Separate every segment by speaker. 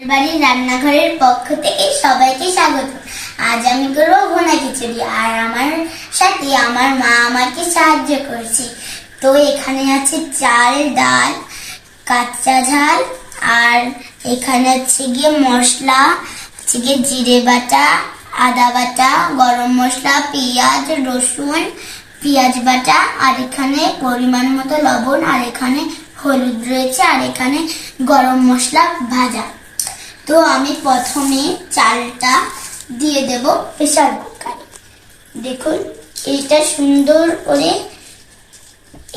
Speaker 1: বাড়ির রান্নাঘরের পক্ষ থেকে সবাইকে স্বাগত। আজ আমি করব ভোনা খিচুড়ি, আর আমার সাথে আমার মা আমাকে সাহায্য করছে। তো এখানে আছে চাল, ডাল, কাঁচা ঝাল, আর এখানে হচ্ছে গিয়ে মশলা হচ্ছে গিয়ে জিরে বাটা, আদা বাটা, গরম মশলা, পেঁয়াজ, রসুন, পেঁয়াজ বাটা, আর এখানে পরিমাণ মতো লবণ, আর এখানে হলুদ রয়েছে, আর এখানে গরম মশলা ভাজা। তো আমি প্রথমে চালটা দিয়ে দেব প্রেসার কুকারে। দেখুন এটা সুন্দর করে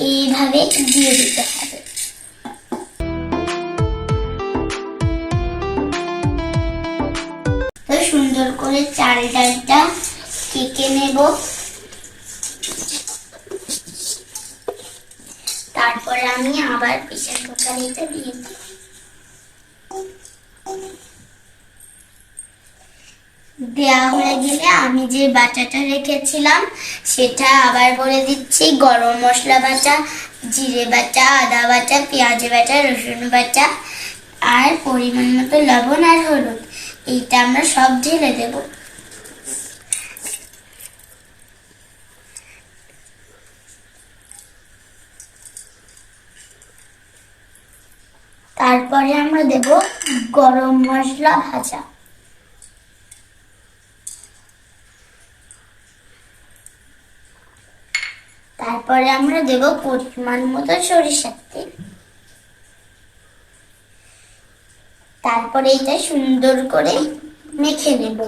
Speaker 1: এইভাবে দিয়ে দিতে হবে। তো সুন্দর করে চাল ডালটা কেকে নেব। তারপরে আমি আবার প্রেসার কুকারে এটা দিয়ে দিই দেওয়া হয়ে গেলে আমি যে বাটাটা রেখেছিলাম, সেটা আবার বলে দিচ্ছি, গরম মশলা বাটা, জিরে বাটা, আদা বাটা, পেঁয়াজ বাটা, রসুন বাটা, আর পরিমাণ মতো লবণ আর হলুদ। এইটা আমরা সব ঢেলে দেব। তারপরে আমরা দেব গরম মশলা ভাজা। তারপরে আমরা দেব পরিমাণ মতো সরিষার তেল। তারপরে এটা সুন্দর করে মেখে নেব।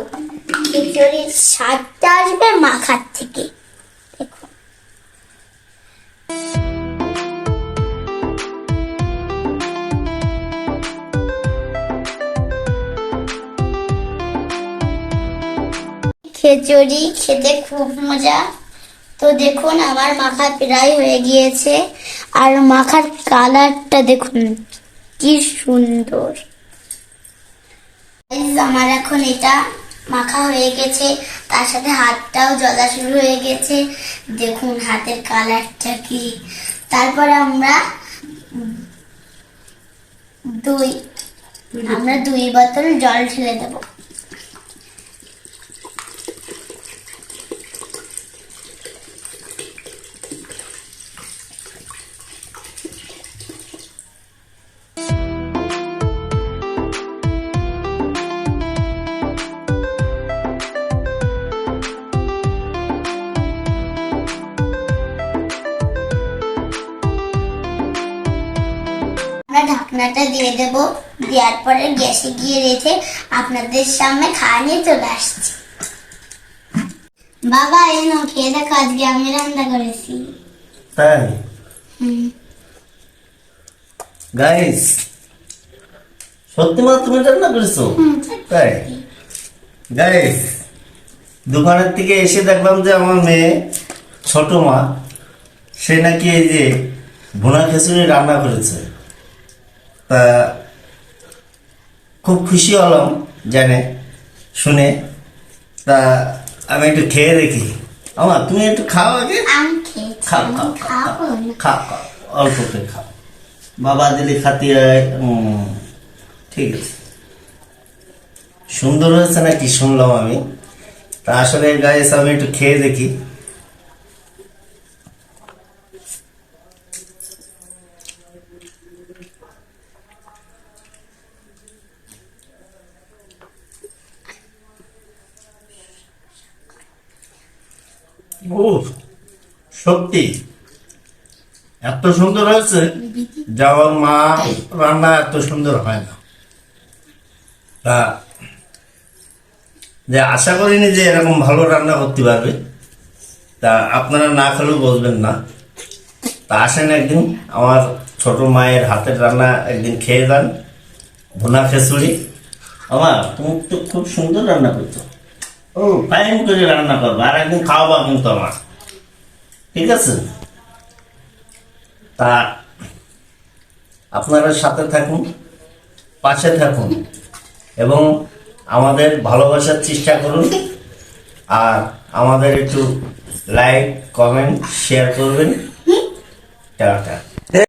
Speaker 1: খিচুড়ির স্বাদটা আসবে মাখার থেকে। খিচুড়ি খেতে খুব মজা। তো দেখুন, আমার মাখা প্রায় হয়ে গিয়েছে। আর মাখার কালারটা দেখুন, কি সুন্দর। আমার এখন এটা মাখা হয়ে গেছে। তার সাথে হাতটাও জ্বলা শুরু হয়ে গেছে। দেখুন, হাতের কালারটা কি। তারপরে আমরা দুই আমরা দুই বোতল জল ঢেলে দেবো। আমরা ঢাকনাটা দিয়ে দেব। দেওয়ার পরে গ্যাসে গিয়ে রেখে আপনাদের সামনে খাওয়া নিয়ে চলে আসছি। বাবা এই নাও খেয়ে দেখো আজকে আমি রান্না করেছি।
Speaker 2: তাই? গাইস সত্যি মা তুমি রান্না করেছ? তাই? গাইস দোকানের থেকে এসে দেখলাম যে আমার মেয়ে ছোট মা সে নাকি এই যে ভুনা খিচুড়ি রান্না করেছে। তা খুব খুশি হলাম জানে শুনে। তা আমি একটু খেয়ে দেখি। আমার তুমি একটু খাও আগে। খাও খাও খাও খাও খাও অল্প করে খাও। বাবা দিলে খাতি হয় ঠিক আছে। সুন্দর হয়েছে নাকি শুনলাম আমি। তা আসলে গায়ে আমি একটু খেয়ে দেখি। ও সত্যি এত সুন্দর হয়েছে যাওয়ার মা রান্না এত সুন্দর হয় না। তা, যে আশা করিনি যে এরকম ভালো রান্না করতে পারবে, তা আপনারা না খেলেও বলবেন না। তা আসেন একদিন, আমার ছোট মায়ের হাতের রান্না একদিন খেয়ে যান, ভুনা খিচুড়ি আমার তুমি তো খুব সুন্দর রান্না করছ ও ফাইন করে রান্না করব আর একদিন খাওয়াবা কিন্তু আমার ঠিক আছে? তা, আপনারা সাথে থাকুন, পাশে থাকুন, এবং আমাদের ভালোবাসার চেষ্টা করুন, আর আমাদের একটু লাইক কমেন্ট শেয়ার করবেন। টাটা।